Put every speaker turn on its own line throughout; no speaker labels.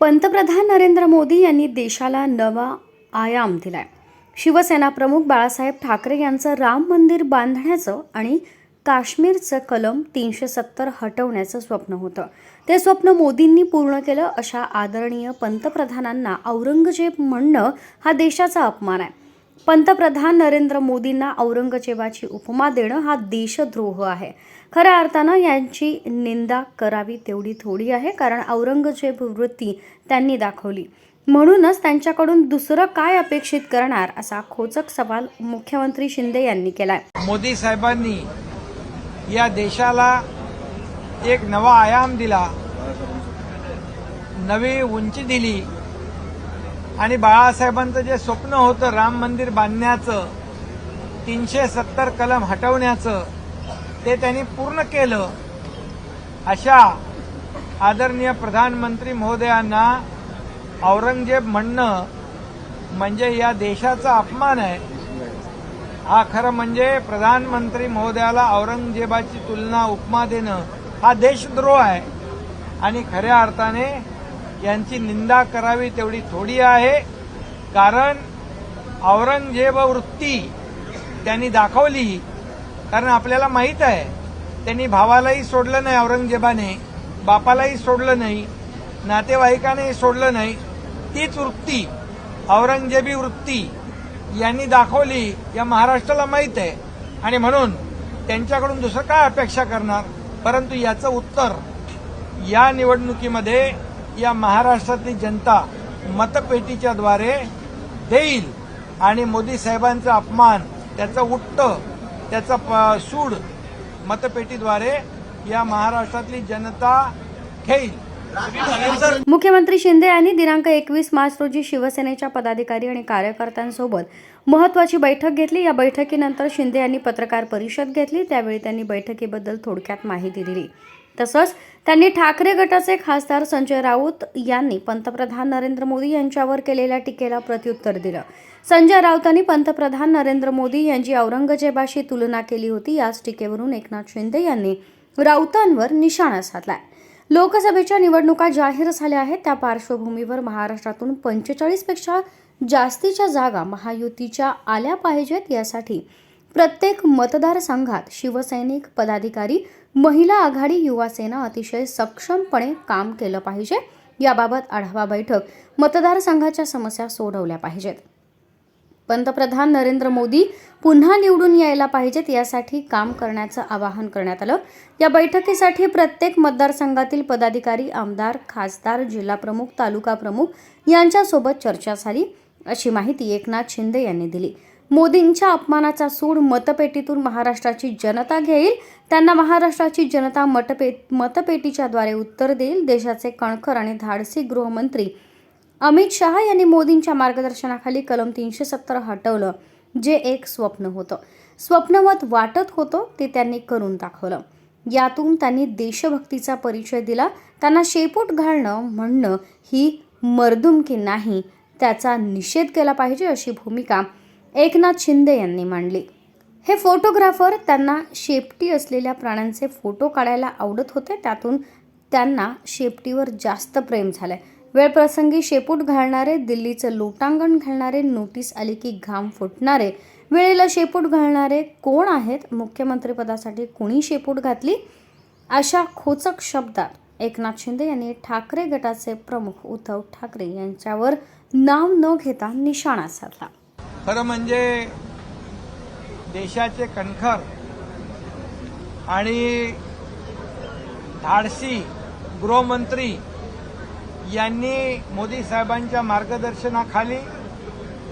पंतप्रधान नरेंद्र मोदी यांनी देशाला नवा आयाम दिलाय. शिवसेना प्रमुख बाळासाहेब ठाकरे यांचं राम मंदिर बांधण्याचं आणि काश्मीरचं कलम तीनशे सत्तर हटवण्याचं स्वप्न होतं. ते स्वप्न मोदींनी पूर्ण केलं अशा आदरणीय पंतप्रधानांना औरंगजेब म्हणणं हा देशाचा अपमान आहे. पंतप्रधान नरेंद्र मोदींना औरंगजेबाची उपमा देणं हा देशद्रोह आहे. खऱ्या अर्थानं यांची निंदा करावी तेवढी थोडी आहे कारण औरंगजेब वृत्ती त्यांनी दाखवली. म्हणूनच त्यांच्याकडून दुसरं काय अपेक्षित करणार असा खोचक सवाल मुख्यमंत्री शिंदे यांनी केलाय.
मोदी साहेबांनी या देशाला एक नवा आयाम दिला. नवी उंची दिली. आणि बाळासाहेबांचं जे स्वप्न होतं राम मंदिर बांधण्याचं तीनशे सत्तर कलम हटवण्याचं ते त्यांनी पूर्ण केलं. अशा आदरणीय प्रधानमंत्री महोदयांना औरंगजेब म्हणणं म्हणजे या देशाचा अपमान आहे. हा खरं म्हणजे प्रधानमंत्री महोदयाला औरंगजेबाची तुलना उपमा देणं हा देशद्रोह आहे. आणि खऱ्या अर्थाने यांची निंदा करावी तेवढी थोडी आहे. कारण औरंगजेब वृत्ती त्यांनी दाखवली. कारण आपल्याला माहीत आहे त्यांनी भावालाही सोडलं नाही औरंगजेबाने बापालाही सोडलं नाही नातेवाईकानेही सोडलं नाही. तीच वृत्ती औरंगजेबी वृत्ती यांनी दाखवली या महाराष्ट्राला माहीत आहे. आणि म्हणून त्यांच्याकडून दुसरं काय अपेक्षा करणार? परंतु याचं उत्तर या निवडणुकीमध्ये या महाराष्ट्रातली जनता मतपेटीच्या द्वारे देईल आणि मोदी साहेबांचा अपमान त्याचं उट्ट त्याचा प- सूड मतपेटीद्वारे या महाराष्ट्रातली जनता घेईल.
मुख्यमंत्री शिंदे यांनी दिनांक एकवीस मार्च रोजी शिवसेनेच्या पदाधिकारी आणि कार्यकर्त्यांसोबत महत्वाची बैठक घेतली. या बैठकीनंतर शिंदे यांनी पत्रकार परिषद घेतली. त्यावेळी त्यांनी बैठकीबद्दल थोडक्यात माहिती दिली. तसंच त्यांनी ठाकरे गटाचे खासदार संजय राऊत यांनी पंतप्रधान नरेंद्र मोदी यांच्यावर केलेल्या टीकेला प्रत्युत्तर दिलं. संजय राऊतांनी पंतप्रधान नरेंद्र मोदी यांची औरंगजेबाशी तुलना केली होती याच टीकेवरून एकनाथ शिंदे यांनी राऊतांवर निशाणा साधलाय. लोकसभेच्या निवडणुका जाहीर झाल्या आहेत त्या पार्श्वभूमीवर महाराष्ट्रातून पंचेचाळीसपेक्षा जास्तीच्या जागा महायुतीच्या आल्या पाहिजेत यासाठी प्रत्येक मतदारसंघात शिवसैनिक पदाधिकारी महिला आघाडी युवासेना अतिशय सक्षमपणे काम केलं पाहिजे. याबाबत आढावा बैठक मतदारसंघाच्या समस्या सोडवल्या पाहिजेत. पंतप्रधान नरेंद्र मोदी पुन्हा निवडून यायला पाहिजेत यासाठी काम करण्याचं आवाहन करण्यात आलं. या बैठकीसाठी प्रत्येक मतदारसंघातील पदाधिकारी आमदार खासदार जिल्हा प्रमुख तालुका प्रमुख यांच्यासोबत चर्चा झाली. अशी माहिती एकनाथ शिंदे यांनी दिली. मोदींच्या अपमानाचा सूड मतपेटीतून महाराष्ट्राची जनता घेईल. त्यांना महाराष्ट्राची जनता मतपे मतपेटीच्याद्वारे उत्तर देईल. देशाचे कणखर आणि धाडसी गृहमंत्री अमित शहा यांनी मोदींच्या मार्गदर्शनाखाली कलम तीनशे सत्तर हटवलं जे एक स्वप्न होतं. स्वप्नवत वाटत होतं ते त्यांनी करून दाखवलं. यातून त्यांनी देशभक्तीचा परिचय दिला. त्यांना शेपूट घालणं म्हणणं ही मर्दुमकी नाही त्याचा निषेध केला पाहिजे अशी भूमिका एकनाथ शिंदे यांनी मांडली. हे फोटोग्राफर त्यांना शेपटी असलेल्या प्राण्यांचे फोटो काढायला आवडत होते. त्यातून त्यांना शेपटीवर जास्त प्रेम झालं आहे वेळप्रसंगी शेपूट घालणारे दिल्लीचं लोटांगण घालणारे नोटीस आली की घाम फुटणारे वेळेला शेपूट घालणारे कोण आहेत? मुख्यमंत्रीपदासाठी कोणी शेपूट घातली? अशा खोचक शब्दात एकनाथ शिंदे यांनी ठाकरे गटाचे प्रमुख उद्धव ठाकरे यांच्यावर नाव न घेता निशाणा साधला.
खरं म्हणजे देशाचे कणखर आणि धाडसी गृहमंत्री यांनी मोदी साहेबांच्या मार्गदर्शनाखाली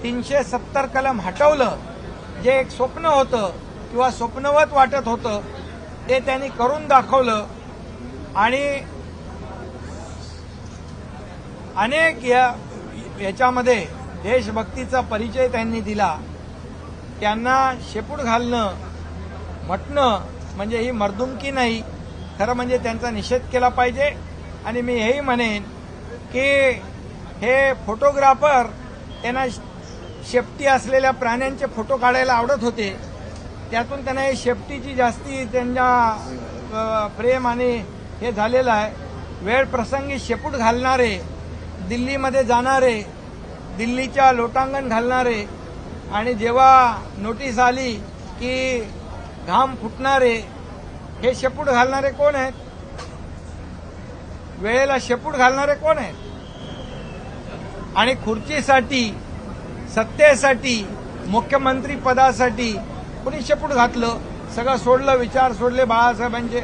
तीनशे सत्तर कलम हटवलं. जे एक स्वप्न होतं किंवा स्वप्नवत वाटत होतं ते त्यांनी करून दाखवलं. आणि अनेक या याच्यामध्ये देशभक्तीचा परिचय त्यांनी दिला. त्यांना शेपूट घालणं म्हटणं म्हणजे ही मर्दुमकी नाही खरं म्हणजे त्यांचा निषेध केला पाहिजे. आणि मी हेही म्हणेन की हे फोटोग्राफर त्यांना शेपटी असलेल्या प्राण्यांचे फोटो काढायला आवडत होते. त्यातून त्यांना हे शेपटीची जास्ती त्यांच्या प्रेम आणि हे झालेलं आहे. वेळ प्रसंगी शेपूट घालणारे दिल्लीमध्ये जाणारे दिल्लीच्या लोटांगण घालणारे आणि जेव्हा नोटीस आली की घाम फुटणारे हे शेपूट घालणारे कोण आहेत? वेळेला शेपूट घालणारे कोण आहेत? आणि खुर्चीसाठी सत्तेसाठी मुख्यमंत्री पदासाठी कोणी शेपूट घातलं? सगळं सोडलं विचार सोडले बाळासाहेबांचे.